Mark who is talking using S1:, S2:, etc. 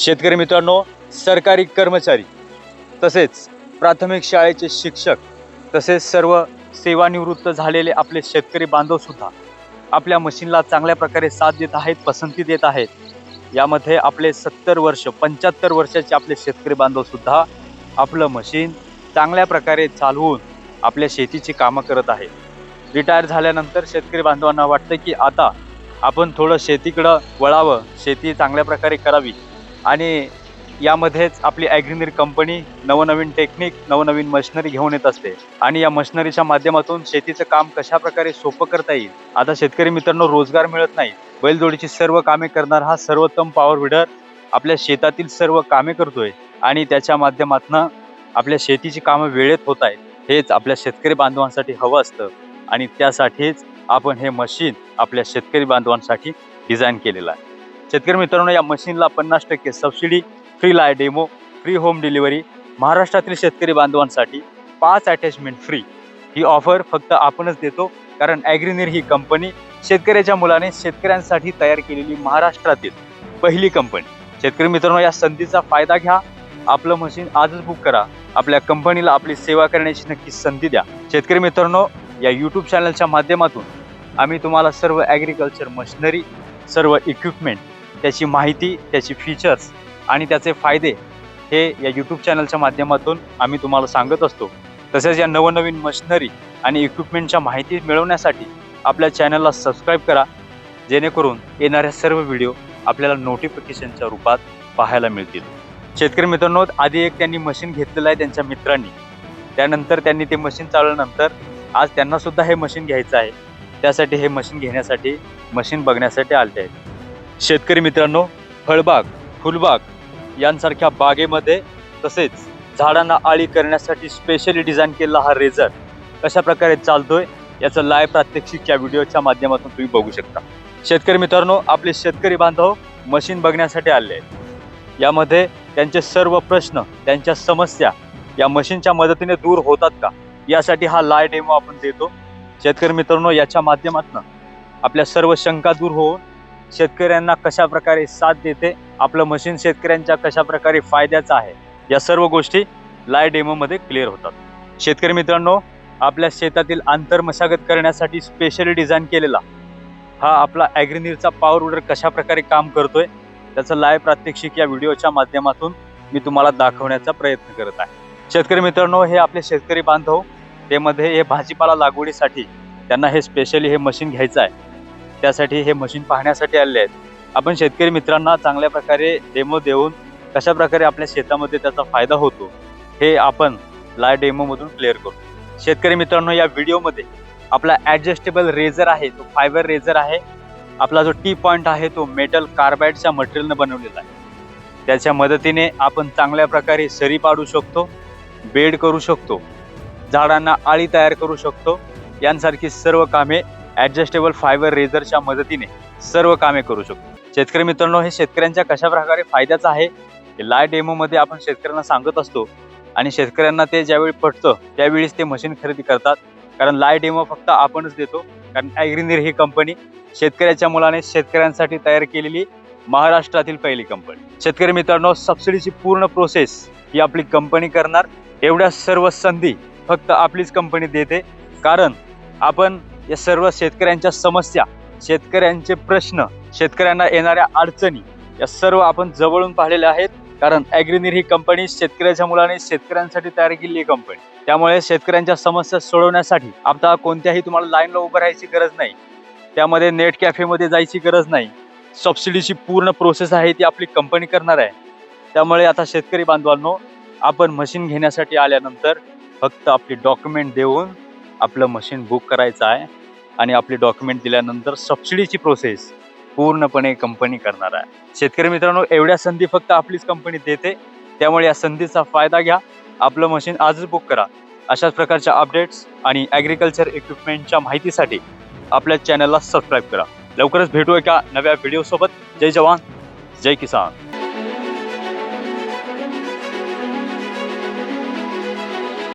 S1: शेतकरी मित्रांनो सरकारी कर्मचारी तसेच प्राथमिक शाळेचे शिक्षक तसेच सर्व सेवानिवृत्त झालेले आपले शेतकरी बांधवसुद्धा आपल्या मशीनला चांगल्या प्रकारे साथ देत आहेत पसंती देत आहेत. यामध्ये आपले सत्तर वर्ष पंच्याहत्तर वर्षाचे आपले शेतकरी बांधवसुद्धा आपलं मशीन चांगल्या प्रकारे चालवून आपल्या शेतीची कामं करत आहेत. रिटायर झाल्यानंतर शेतकरी बांधवांना वाटतं की आता आपण थोडं शेतीकडं वळावं शेती चांगल्या प्रकारे करावी. आणि यामध्येच आपली ॲग्रिनरी कंपनी नवनवीन टेक्निक नवनवीन मशिनरी घेऊन येत असते. आणि या मशिनरीच्या माध्यमातून शेतीचं काम कशा प्रकारे सोपं करता येईल? आता शेतकरी मित्रांनो रोजगार मिळत नाही. बैलजोडीची सर्व कामे करणार हा सर्वोत्तम पॉवर विडर आपल्या शेतातील सर्व कामे करतोय. आणि त्याच्या माध्यमातून आपल्या शेतीची कामं वेळेत होत आहेत. हेच आपल्या शेतकरी बांधवांसाठी हवं असतं. आणि त्यासाठीच आपण हे मशीन आपल्या शेतकरी बांधवांसाठी डिझाईन केलेलं आहे. शेतकरी मित्रांनो या मशीनला पन्नास टक्के सबसिडी फ्री लाय डेमो फ्री होम डिलिव्हरी महाराष्ट्रातील शेतकरी बांधवांसाठी पाच अटॅचमेंट फ्री ही ऑफर फक्त आपणच देतो कारण ॲग्रिनिर ही कंपनी शेतकऱ्याच्या मुलाने शेतकऱ्यांसाठी तयार केलेली महाराष्ट्रातील पहिली कंपनी शेतकरी मित्रांनो या संधीचा फायदा घ्या. आपलं मशीन आजच बुक करा. आपल्या कंपनीला आपली सेवा करण्याची नक्की संधी द्या. शेतकरी मित्रांनो या यूट्यूब चॅनलच्या माध्यमातून आम्ही तुम्हाला सर्व ॲग्रिकल्चर मशिनरी सर्व इक्विपमेंट त्याची माहिती त्याची फीचर्स आणि त्याचे फायदे हे या यूट्यूब चॅनलच्या माध्यमातून आम्ही तुम्हाला सांगत असतो. तसेच या नवनवीन मशिनरी आणि इक्विपमेंटच्या माहिती मिळवण्यासाठी आपल्या चॅनलला सबस्क्राईब करा. जेणेकरून येणाऱ्या सर्व व्हिडिओ आपल्याला नोटिफिकेशनच्या रूपात पाहायला मिळतील. शेतकरी मित्रांनो आधी एक त्यांनी मशीन घेतलेलं आहे त्यांच्या मित्रांनी. त्यानंतर त्यांनी ते मशीन चालवल्यानंतर आज त्यांना सुद्धा हे मशीन घ्यायचं आहे. त्यासाठी हे मशीन घेण्यासाठी मशीन बघण्यासाठी आले आहेत. शेतकरी मित्रांनो फळबाग फुलबाग यांसारख्या बागेमध्ये तसेच झाडांना आळी करण्यासाठी स्पेशली डिझाईन केलेला हा रेझर कशा प्रकारे चालतोय याचं लाईव्ह प्रात्यक्षिक या व्हिडिओच्या माध्यमातून तुम्ही बघू शकता. शेतकरी मित्रांनो आपले शेतकरी बांधव मशीन बघण्यासाठी आले आहेत. यामध्ये त्यांचे सर्व प्रश्न त्यांच्या समस्या या मशीनच्या मदतीने दूर होतात का? यासाठी हा लाय डेमो आपण देतो. शेतकरी मित्रांनो याच्या माध्यमातून आपल्या सर्व शंका दूर होऊन शेतकऱ्यांना कशा प्रकारे साथ देते आपलं मशीन शेतकऱ्यांच्या कशा प्रकारे फायद्याचं आहे या सर्व गोष्टी लाय डेमोमध्ये क्लिअर होतात. शेतकरी मित्रांनो आपल्या शेतातील आंतर मशागत करण्यासाठी स्पेशली डिझाईन केलेला हा आपला ॲग्रिनीरचा पॉवर उडर कशा प्रकारे काम करतोय त्याचं लाईव्ह प्रात्यक्षिक या व्हिडिओच्या माध्यमातून मी तुम्हाला दाखवण्याचा प्रयत्न करत आहे. शेतकरी मित्रांनो हे आपले शेतकरी बांधव त्यामध्ये हे भाजीपाला लागवडीसाठी त्यांना हे स्पेशली हे मशीन घ्यायचं आहे. त्यासाठी हे मशीन पाहण्यासाठी आले आहेत. आपण शेतकरी मित्रांना चांगल्या प्रकारे डेमो देऊन कशा प्रकारे आपल्या शेतामध्ये त्याचा फायदा होतो हे आपण लाय डेमोमधून क्लिअर करू. शेतकरी मित्रांनो या व्हिडिओमध्ये आपला ॲडजस्टेबल रेझर आहे तो फायबर रेझर आहे. आपला जो टी पॉईंट आहे तो मेटल कार्बाईडच्या मटेरियलनं बनवलेला आहे. त्याच्या मदतीने आपण चांगल्या प्रकारे सरी पाडू शकतो बेड करू शकतो झाडांना आळी तयार करू शकतो. यांसारखी सर्व कामे ॲडजस्टेबल फायबर रेझरच्या मदतीने सर्व कामे करू शकतो. शेतकरी मित्रांनो हे शेतकऱ्यांच्या कशा प्रकारे फायद्याचं आहे हे लाय डेमोमध्ये आपण शेतकऱ्यांना सांगत असतो. आणि शेतकऱ्यांना ते ज्यावेळी पटतं त्यावेळीच ते मशीन खरेदी करतात. कारण लाय डेमो फक्त आपणच देतो. कारण ॲग्रिनिर ही कंपनी शेतकऱ्याच्या मुलाने शेतकऱ्यांसाठी तयार केलेली महाराष्ट्रातील पहिली कंपनी शेतकरी मित्रांनो सबसिडीची पूर्ण प्रोसेस ही आपली कंपनी करणार. एवढ्या सर्व संधी फक्त आपलीच कंपनी देते. कारण आपण या सर्व शेतकऱ्यांच्या समस्या शेतकऱ्यांचे प्रश्न शेतकऱ्यांना येणाऱ्या अडचणी या सर्व आपण जवळून पाहिलेल्या आहेत. कारण ॲग्रिनिर ही कंपनी शेतकऱ्याच्या मुलाने शेतकऱ्यांसाठी तयार केलेली कंपनी त्यामुळे शेतकऱ्यांच्या समस्या सोडवण्यासाठी आता कोणत्याही तुम्हाला लाईनला उभं राहायची गरज नाही. त्यामध्ये नेट कॅफेमध्ये जायची गरज नाही. सबसिडीची पूर्ण प्रोसेस आहे ती आपली कंपनी करणार आहे. त्यामुळे आता शेतकरी बांधवांनो आपण मशीन घेण्यासाठी आल्यानंतर फक्त आपली डॉक्युमेंट देऊन आपलं मशीन बुक करायचं आहे आणि आपले डॉक्युमेंट दिल्यानंतर सबसिडीची प्रोसेस पूर्णपणे कंपनी करणार आहे. शेतकरी मित्रांनो एवढ्या संधी फक्त आपलीच कंपनी देते. त्यामुळे या संधीचा फायदा घ्या. आपलं मशीन आजच बुक करा. अशाच प्रकारच्या अपडेट्स आणि ॲग्रिकल्चर इक्विपमेंटच्या माहितीसाठी आपल्या चॅनलला सबस्क्राईब करा. लवकरच भेटू एका नव्या व्हिडिओसोबत जय जवान. जय किसान.